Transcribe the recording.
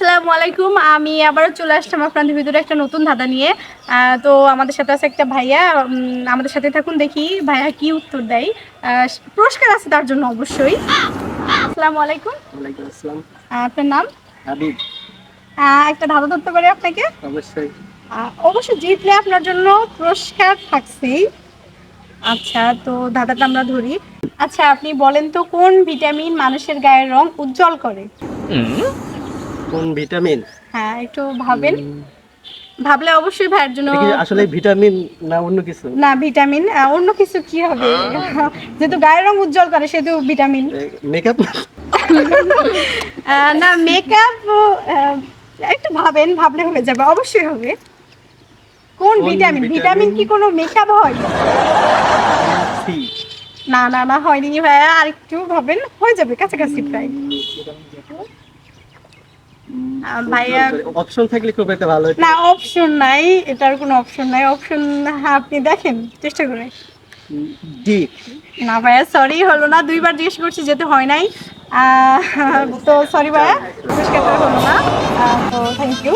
আসসালামু আলাইকুম। আমি আবারও চলে আসলাম আপনাদের ভিতরে একটা নতুন ধাঁধা নিয়ে। তো আমাদের সাথে আছে একটা ভাইয়া আমাদের সাথে থাকুন দেখি ভাইয়া কি উত্তর দেয়। পুরস্কার আছে তার জন্য অবশ্যই। আসসালামু আলাইকুম। আসসালাম। আপনার নাম? হাবিব। একটা ধাঁধা ধরতে পারি আপনাকে? অবশ্যই। আহ, অবশ্য জিতলে আপনার জন্য পুরস্কার থাকছেই। আচ্ছা তো ধাঁধাটা আমরা ধরি। আচ্ছা আপনি বলেন তো কোন ভিটামিন মানুষের গায়ের রং উজ্জ্বল করে? কোন ভিটামিন? হ্যাঁ একটু ভাবেন। ভাবলে অবশ্যই ভাইয়ের জন্য আসলে ভিটামিন না অন্য কিছু? না ভিটামিন অন্য কিছু কি হবে? যেহেতু গায়ের রং উজ্জ্বল করে সেহেতু ভিটামিন। মেকআপ না মেকআপ একটু ভাবেন ভাবলে হয়ে যাবে অবশ্যই হবে। কোন ভিটামিন? ভিটামিন? কি কোনো মেকআপ হয়? না না না হয়নি ভাইয়া আর একটু ভাবেন হয়ে যাবে কাছাকাছি প্রায়। ভাইয়া অপশন থাকলে খুব একটা ভালো না অপশন নাই এটার কোনো অপশন নাই। অপশন আপনি দেখেন চেষ্টা করে। ডি না ভাইয়া সরি হলো না। দুইবার জিজ্ঞেস করছি যেতে হয় নাই। তো সরি ভাইয়া পুরস্কারটা হলো না। তো থ্যাংক ইউ